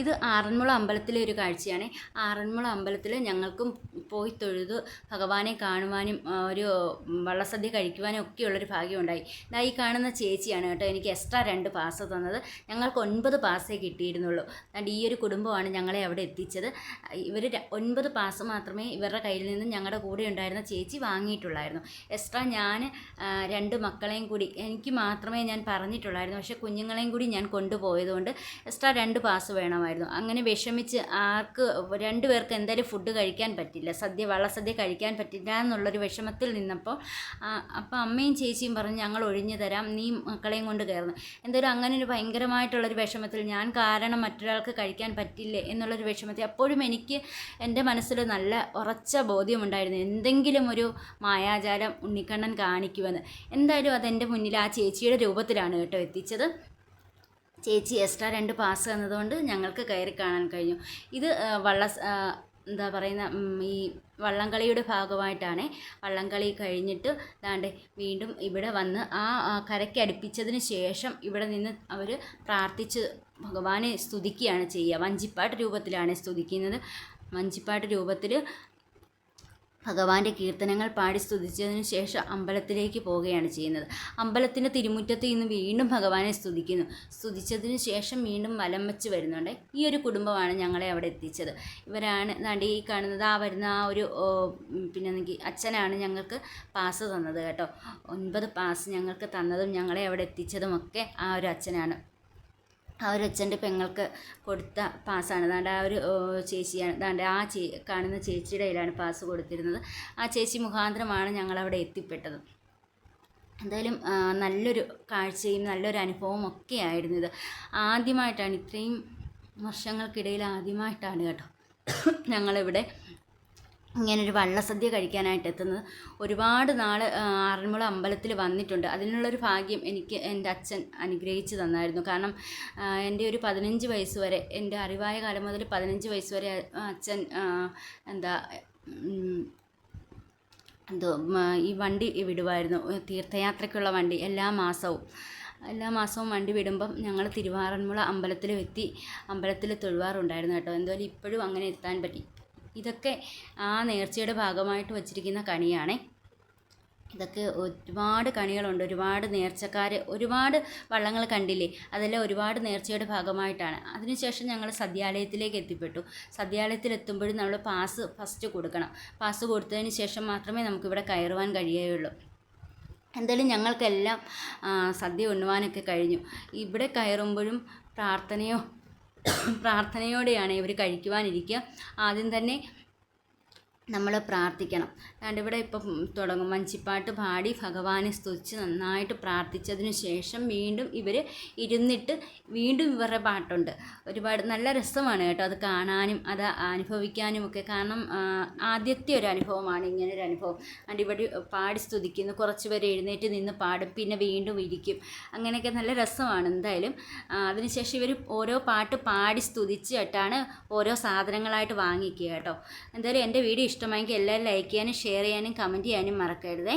ഇത് ആറന്മുള അമ്പലത്തിലെ ഒരു കാഴ്ചയാണ്. ആറന്മുള അമ്പലത്തിൽ ഞങ്ങൾക്കും പോയി തൊഴുത് ഭഗവാനെ കാണുവാനും ഒരു വള്ളസദ്യ കഴിക്കുവാനും ഒക്കെയുള്ളൊരു ഭാഗ്യമുണ്ടായി. ഇതാ ഈ കാണുന്ന ചേച്ചിയാണ് കേട്ടോ എനിക്ക് എക്സ്ട്രാ രണ്ട് പാസ് തന്നത്. ഞങ്ങൾക്ക് ഒൻപത് പാസ്സേ കിട്ടിയിരുന്നുള്ളൂ. അതുകൊണ്ട് ഈ ഒരു കുടുംബമാണ് ഞങ്ങളെ അവിടെ എത്തിച്ചത്. ഇവർ ഒൻപത് പാസ് മാത്രമേ ഇവരുടെ കയ്യിൽ നിന്ന് ഞങ്ങളുടെ കൂടെ ഉണ്ടായിരുന്ന ചേച്ചി വാങ്ങിയിട്ടുള്ളായിരുന്നു. എക്സ്ട്രാ ഞാൻ രണ്ട് മക്കളെയും കൂടി എനിക്ക് മാത്രമേ ഞാൻ പറഞ്ഞിട്ടുള്ളായിരുന്നു. പക്ഷേ കുഞ്ഞുങ്ങളെയും കൂടി ഞാൻ കൊണ്ടുപോയതുകൊണ്ട് എക്സ്ട്രാ രണ്ട് പാസ് വേണമായിരുന്നു. അങ്ങനെ വിഷമിച്ച് ആർക്ക് രണ്ടു പേർക്ക് എന്തായാലും ഫുഡ് കഴിക്കാൻ പറ്റില്ല. സദ്യ വള്ളസദ്യ കഴിക്കാൻ പറ്റില്ല എന്നുള്ളൊരു വിഷമത്തിൽ നിന്നപ്പോൾ അപ്പോൾ അമ്മയും ചേച്ചിയും പറഞ്ഞ് ഞങ്ങൾ ഒഴിഞ്ഞു തരാം. നീ മക്കളെയും കൊണ്ട് കയറുന്നു. എന്തായാലും അങ്ങനെ ഒരു ഭയങ്കരമായിട്ടുള്ളൊരു വിഷമത്തിൽ ഞാൻ കാരണം മറ്റൊരാൾക്ക് കഴിക്കാൻ പറ്റില്ലേ എന്നുള്ളൊരു വിഷമത്തിൽ അപ്പോഴും എനിക്ക് എന്റെ മനസ്സിൽ നല്ല ഉറച്ച ബോധ്യമുണ്ടായിരുന്നു. എന്തെങ്കിലും ഒരു മായാജാലം ഉണ്ണിക്കണ്ണൻ കാണിക്കുമെന്ന്. എന്തായാലും അതെന്റെ മുന്നിൽ ആ ചേച്ചിയുടെ രൂപത്തിലാണ് കേട്ടോ എത്തിച്ചത്. ചേച്ചി എക്സ്ട്രാ രണ്ട് പാസ് തന്നതുകൊണ്ട് ഞങ്ങൾക്ക് കയറി കാണാൻ കഴിഞ്ഞു. ഇത് വള്ള എന്താ പറയുന്ന ഈ വള്ളംകളിയുടെ ഭാഗമായിട്ടാണ്. വള്ളംകളി കഴിഞ്ഞിട്ട് ദാണ്ട് വീണ്ടും ഇവിടെ വന്ന് ആ കരയ്ക്ക് അടുപ്പിച്ചതിന് ശേഷം ഇവിടെ നിന്ന് അവർ പ്രാർത്ഥിച്ച് ഭഗവാനെ സ്തുതിക്കുകയാണ് ചെയ്യുക. വഞ്ചിപ്പാട്ട് രൂപത്തിലാണ് സ്തുതിക്കുന്നത്. വഞ്ചിപ്പാട്ട് രൂപത്തിൽ ഭഗവാന്റെ കീർത്തനങ്ങൾ പാടി സ്തുതിച്ചതിനു ശേഷം അമ്പലത്തിലേക്ക് പോവുകയാണ് ചെയ്യുന്നത്. അമ്പലത്തിന്റെ തിരുമുറ്റത്ത് ഇന്ന് വീണ്ടും ഭഗവാനെ സ്തുതിക്കുന്നു. സ്തുതിച്ചതിന് ശേഷം വീണ്ടും വലം വെച്ച് വരുന്നുണ്ട്. ഈ ഒരു കുടുംബമാണ് ഞങ്ങളെ അവിടെ എത്തിച്ചത്. ഇവരാണ് നടി കാണുന്നത്. ആ വരുന്ന ആ ഒരു പിന്നെ എനിക്ക് അച്ഛനാണ് ഞങ്ങൾക്ക് പാസ് തന്നത് കേട്ടോ. ഒൻപത് പാസ് ഞങ്ങൾക്ക് തന്നതും ഞങ്ങളെ അവിടെ എത്തിച്ചതും ഒക്കെ ആ ഒരു അച്ഛനാണ്. ആ ഒരു അച്ഛന്റെ പെങ്ങൾക്ക് കൊടുത്ത പാസ്സാണ്. ദാണ്ട് ആ ഒരു ചേച്ചിയാണ്. ദാണ്ട് ആ ചേ കാണുന്ന ചേച്ചിയുടെ കയ്യിലാണ് പാസ് കൊടുത്തിരുന്നത്. ആ ചേച്ചി മുഖാന്തരമാണ് ഞങ്ങളവിടെ എത്തിപ്പെട്ടത്. എന്തായാലും നല്ലൊരു കാഴ്ചയും നല്ലൊരു അനുഭവവും ഒക്കെ ആയിരുന്നു ഇത്. ആദ്യമായിട്ടാണ് ഇത്രയും വർഷങ്ങൾക്കിടയിൽ ആദ്യമായിട്ടാണ് കേട്ടോ ഞങ്ങളിവിടെ ഇങ്ങനൊരു വള്ളസദ്യ കഴിക്കാനായിട്ട് എത്തുന്നത് ഒരുപാട് നാൾ ആറന്മുള അമ്പലത്തിൽ വന്നിട്ടുണ്ട്. അതിനുള്ളൊരു ഭാഗ്യം എനിക്ക് എന്റെ അച്ഛൻ അനുഗ്രഹിച്ചു തന്നായിരുന്നു. കാരണം എന്റെ ഒരു പതിനഞ്ച് വയസ്സ് വരെ എന്റെ അറിവായ കാലം മുതൽ പതിനഞ്ച് വയസ്സ് വരെ അച്ഛൻ എന്താ എന്തോ ഈ വണ്ടി വിടുമായിരുന്നു തീർത്ഥയാത്രയ്ക്കുള്ള വണ്ടി എല്ലാ മാസവും. എല്ലാ മാസവും വണ്ടി വിടുമ്പം ഞങ്ങൾ തിരുവാറന്മുള അമ്പലത്തിൽ എത്തി അമ്പലത്തിൽ തൊഴുവാറുണ്ടായിരുന്നു കേട്ടോ. എന്തായാലും ഇപ്പോഴും അങ്ങനെ എത്താൻ പറ്റി. ഇതൊക്കെ ആ നേർച്ചയുടെ ഭാഗമായിട്ട് വച്ചിരിക്കുന്ന കണിയാണേ. ഇതൊക്കെ ഒരുപാട് കണികളുണ്ട്. ഒരുപാട് നേർച്ചക്കാർ ഒരുപാട് വള്ളങ്ങൾ കണ്ടില്ലേ? അതെല്ലാം ഒരുപാട് നേർച്ചയുടെ ഭാഗമായിട്ടാണ്. അതിനുശേഷം ഞങ്ങൾ സദ്യാലയത്തിലേക്ക് എത്തിപ്പെട്ടു. സദ്യാലയത്തിൽ എത്തുമ്പോഴും നമ്മൾ പാസ് ഫസ്റ്റ് കൊടുക്കണം. പാസ് കൊടുത്തതിന് ശേഷം മാത്രമേ നമുക്കിവിടെ കയറുവാൻ കഴിയുകയുള്ളൂ. എന്തായാലും ഞങ്ങൾക്കെല്ലാം സദ്യ ഉണ്ണുവാനൊക്കെ കഴിഞ്ഞു. ഇവിടെ കയറുമ്പോഴും പ്രാർത്ഥനയോ പ്രാർത്ഥനയോടെയാണ് ഇവർ കഴിക്കുവാനിരിക്കുക. ആദ്യം തന്നെ നമ്മൾ പ്രാർത്ഥിക്കണം. അതുകൊണ്ട് ഇവിടെ ഇപ്പം തുടങ്ങും. മഞ്ചിപ്പാട്ട് പാടി ഭഗവാനെ സ്തുതിച്ച് നന്നായിട്ട് പ്രാർത്ഥിച്ചതിന് ശേഷം വീണ്ടും ഇവർ ഇരുന്നിട്ട് വീണ്ടും ഇവരുടെ പാട്ടുണ്ട്. ഒരുപാട് നല്ല രസമാണ് കേട്ടോ അത് കാണാനും അത് അനുഭവിക്കാനും ഒക്കെ. കാരണം ആദ്യത്തെ ഒരു അനുഭവമാണ് ഇങ്ങനെ ഒരു അനുഭവം. അതുകൊണ്ട് ഇവിടെ പാടി സ്തുതിക്കുന്നു കുറച്ച് പേര് എഴുന്നേറ്റ് നിന്ന് പാടും പിന്നെ വീണ്ടും ഇരിക്കും. അങ്ങനെയൊക്കെ നല്ല രസമാണ് എന്തായാലും. അതിനുശേഷം ഇവർ ഓരോ പാട്ട് പാടി സ്തുതിച്ചിട്ടാണ് ഓരോ സാധനങ്ങളായിട്ട് വാങ്ങിക്കുക കേട്ടോ. എന്തായാലും എന്റെ വീഡിയോ ഇഷ്ടമായെങ്കിൽ എല്ലാവരും ലൈക്ക് ചെയ്യാനും ഷെയർ ചെയ്യാനും കമന്റ് ചെയ്യാനും മറക്കരുതേ.